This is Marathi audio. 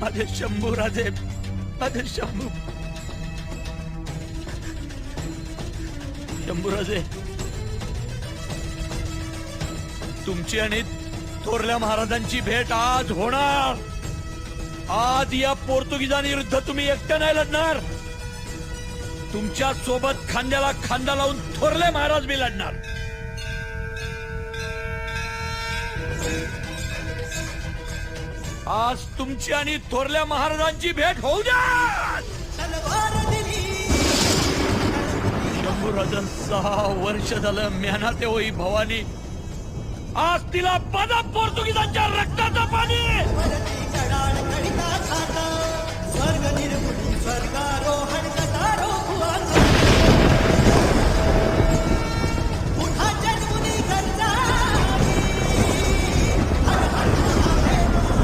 माझे शंभू राजे माझे शंभू. शंभू राजे तुमची आणि थोरल्या महाराजांची भेट आज होणार. आज या पोर्तुगीजांविरुद्ध तुम्ही एकटं नाही लढणार. तुमच्यासोबत खांद्याला खांदा लावून थोरले महाराज मी लढणार. आज तुमची आणि थोरल्या महाराजांची भेट होऊ द्या! शंभूराजन सहा वर्ष झालं मेहनत होई भवानी. आज तिला पदा पोर्तुगीजांच्या रक्ताचं पाणी